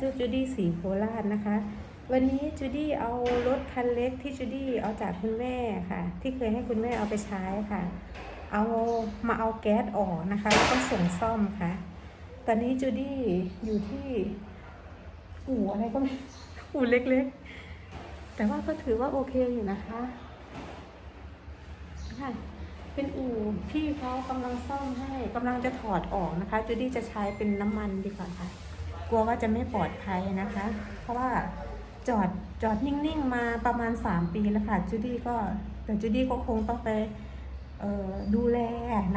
จูจูดี้สีโคราชนะคะ วันนี้จูดี้เอารถคันเล็กที่จูดี้เอาจากคุณแม่ค่ะ ที่เคยให้คุณแม่เอาไปใช้ค่ะ เอามาเอาแก๊สออกนะคะ แล้วก็ส่งซ่อมค่ะ ตอนนี้จูดี้อยู่ที่อู่อะไรก็ไม่อู่เล็กๆ แต่ว่าก็ถือว่าโอเคอยู่นะคะค่ะเป็นอู่พี่เขากำลังซ่อมให้กำลังจะถอดออกนะคะจูดี้จะใช้เป็นน้ำมันดีกว่าค่ะ ลัวว่าจะไม่ปลอดภัยนะคะ เพราะว่าจอดจอดนิ่งๆมาประมาณ 3 ปีแล้วค่ะจูดี้ก็แต่จูดี้ก็คงต้องไปดูแล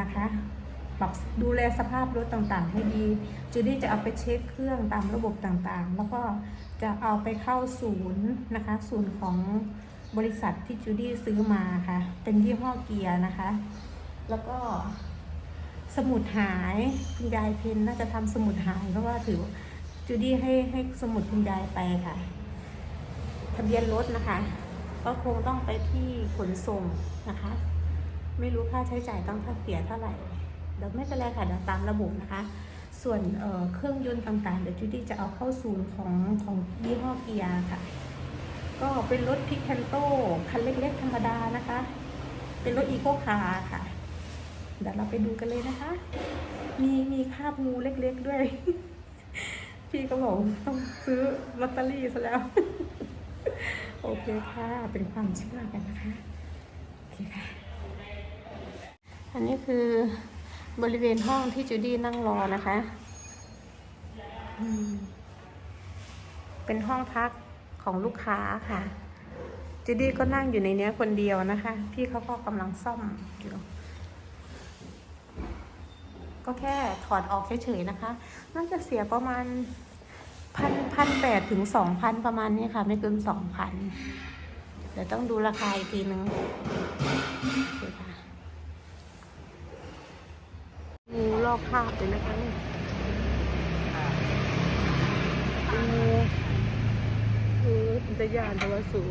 นะคะปรับดูแลสภาพรถต่างๆ ให้ดี จูดี้จะเอาไปเช็คเครื่องตามระบบต่างๆ แล้วก็จะเอาไปเข้าศูนย์นะคะ ศูนย์ของบริษัทที่จูดี้ซื้อมาค่ะ เป็นยี่ห้อเกียร์นะคะ แล้วก็สมุดหายคุณยายเพนน่าจะทำสมุดหายเพราะว่าถือ จูดี้ให้ให้สมุดคุณยายไปค่ะ ทะเบียนรถนะคะ ก็คงต้องไปที่ขนส่งนะคะ ไม่รู้ค่าใช้จ่ายต้องค่าเสียเท่าไหร่เดี๋ยวไม่เป็นไรค่ะเดี๋ยวตามระบบนะคะ ส่วนเเครื่องยนต์ต่างๆ เดี๋ยวจูดี้จะเอาเข้าศูนย์ของของยี่ห้อเกียร์ค่ะ ก็เป็นรถพิกแคนโตคันเล็กๆธรรมดานะคะ เป็นรถอีโคคาร์ค่ะ เดี๋ยวเราไปดูกันเลยนะคะ มีมีคาบงูเล็กๆด้วย พี่ก็บอกต้องซื้อลอตเตอรี่ซะแล้ว โอเคค่ะ เป็นความเชื่อกันนะคะ โอเคค่ะ อันนี้คือบริเวณห้องที่จูดี้นั่งรอนะคะ เป็นห้องพักของลูกค้าค่ะจูดี้ก็นั่งอยู่ในเนี้ยคนเดียวนะคะ พี่เขาก็กำลังซ่อมอยู่ ก็แค่ถอดออกเฉยๆนะคะ น่าจะเสียประมาณพันพันแปดถึงสองพันประมาณนี้ค่ะ ไม่เกินสองพันเดี๋ยวต้องดูราคาอีกทีนึงโอเคค่ะงูลอกคราบเลยนะคะนี่เป็นงูคืออันตยานตะวันสูง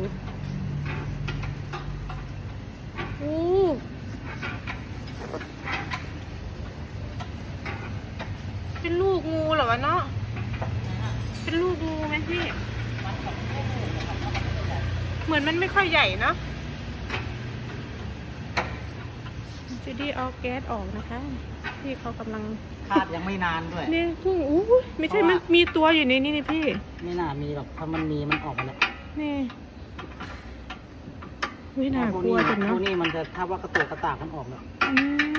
อู้ เป็นลูกงูเหรอวะเนาะ เป็นลูกงูไหมพี่ เหมือนมันไม่ค่อยใหญ่เนาะจูดี้เอาแก๊สออกนะคะพี่เขากำลังคาดยังไม่นานด้วย นี่ทุ่งอู้ยไม่ใช่เพราะว่ามั มันมีตัวอยู่ในนี้นี่พี่ ไม่น่ามีหรอกถ้ามันมีมันออกมาแล้วนี่วิน่าพวกกลันี้วจังพเนาะวกนี้มันจะถ้าว่ากระตัวกระตากมันออกแล้วอื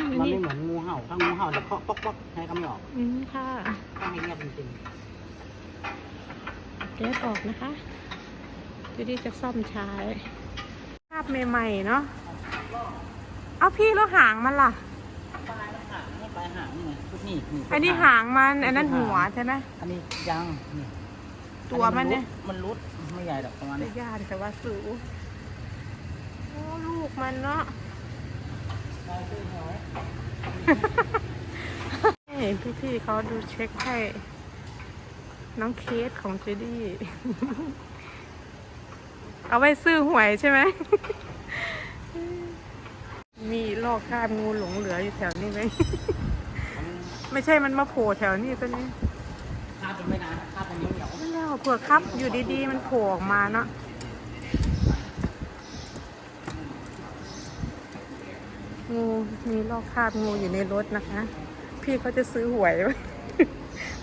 มมันนี่ไม่เหมือนงูเห่าถ้างูเห่าจะเคาะป๊อกป๊อกให้ก็ไม่ออกอืมค่ะ ต้องให้เงียบจริงแก๊สออกนะคะ จูดี้จะซ่อมใช้ ภาพใหม่ๆเนาะเอาพี่แล้วหางมันล่ะๆปลายหางนี่ปลายหางนี่ไงพวกนี้นี่อันนี้หางมัน อันนั้นหัวใช่ไหม อันนี้ยังนี่ตัวมันเนี่ยมันรุดไม่ใหญ่หรอกประมาณไม่นี้ยากแต่ว่าสูงโอ้ลูกมันเนาะ เห็นพี่ๆเขาดูเช็คให้ น้องเคสของจูดี้ เอาไว้ซื้อหวยใช่ไหม มีลอกคราบงูหลงเหลืออยู่แถวนี้ไหม ไม่ใช่มันมาโผล่แถวนี้ตัวนี้คาดจนไม่นานคาดมันเหนียวเหนียวไม่แล้วเผื่อครับอยู่ดีๆ มันโผล่ออกมาเนาะงูมีลอกคราบงูอยู่ในรถนะคะ พี่เขาจะซื้อหวยไว้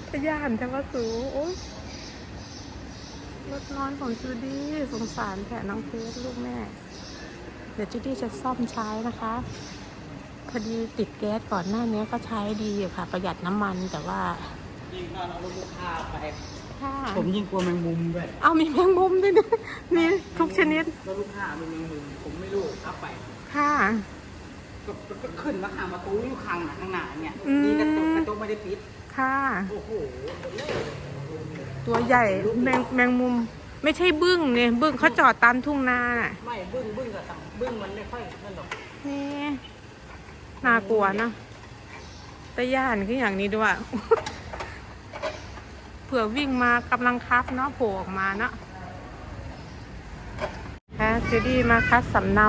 พยานแต่ว่าสูโอ๊ย รถนอนของจูดี้สงสารแผลน้องเพชรลูกแม่ เดี๋ยวจูดี้จะซ่อมใช้นะคะ พอดีติดแก๊สก่อนหน้านี้ก็ใช้ดีอยู่ค่ะ ประหยัดน้ำมันแต่ว่ายิ่งตอนเอาลูกค้าไปถ้าผมยิ่งกลัวแมงมุมด้วยเอามีแมงมุมด้วยนะมีทุกชนิด แล้วลูกค้ามีแมงมุมผมไม่รู้เอาไป ค่ะก็ก็ก็ขึ้นมาข้างประตูอยู่ข้างหน้าข้างหน้าเนี่ยอืมนี่กระจกกระจกไม่ได้ปิด ค่ะ โอ้โห ตัวใหญ่แมงแมงมุม ไม่ใช่บึ้งเนี่ยบึ้งเขาจอดตามทุ่งนาน่ะไม่บึ้งบึ้งกับต่างบึ้งมันไม่ค่อยนั่นหรอกนี่น่ากลัวนะแต่ย่านคืออย่างนี้ด้วยเผื่อวิ่งมากำลังคับเนาะโผล่ออกมาเนาะค่ะจูดี้มาคัดสำเนา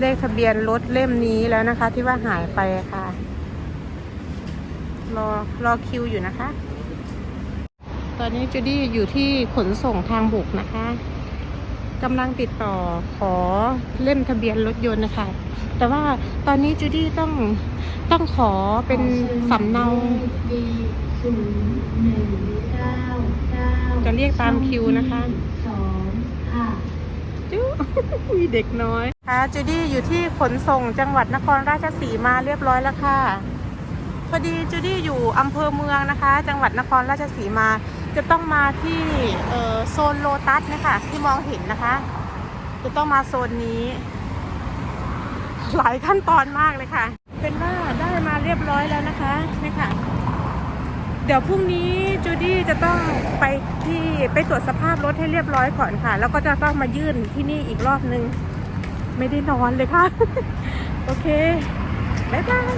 เลขทะเบียนรถเล่มนี้แล้วนะคะ ที่ว่าหายไปค่ะ รอรอคิวอยู่นะคะ ตตอนนี้จูดี้อยู่ที่ขนส่งทางบกนะคะกำลังติดต่อขอเล่มทะเบียนรถยนต์นะคะ แต่ว่าตอนนี้จูดี้ต้องต้องขอเป็นสำเนาดีศูนย์หนึ่งเก้าเก้าจะเรียกตามคิวนะคะสองค่ะจู้มีเด็กน้อยค่ะจูดี้อยู่ที่ขนส่งจังหวัดนครราชสีมาเรียบร้อยแล้วค่ะพอดีจูดี้อยู่อำเภอเมืองนะคะ จังหวัดนครราชสีมา จะต้องมาที่โซนโลตัสเนี่ยค่ะที่มองเห็นนะคะ จะต้องมาโซนนี้ หลายขั้นตอนมากเลยค่ะ เป็นว่าได้มาเรียบร้อยแล้วนะคะนี่ค่ะ เดี๋ยวพรุ่งนี้จูดี้จะต้องไปที่ไปตรวจสภาพรถให้เรียบร้อยก่อนค่ะ แล้วก็จะต้องมายื่นที่นี่อีกรอบนึง ไม่ได้นอนเลยค่ะ โอเคบ๊ายบาย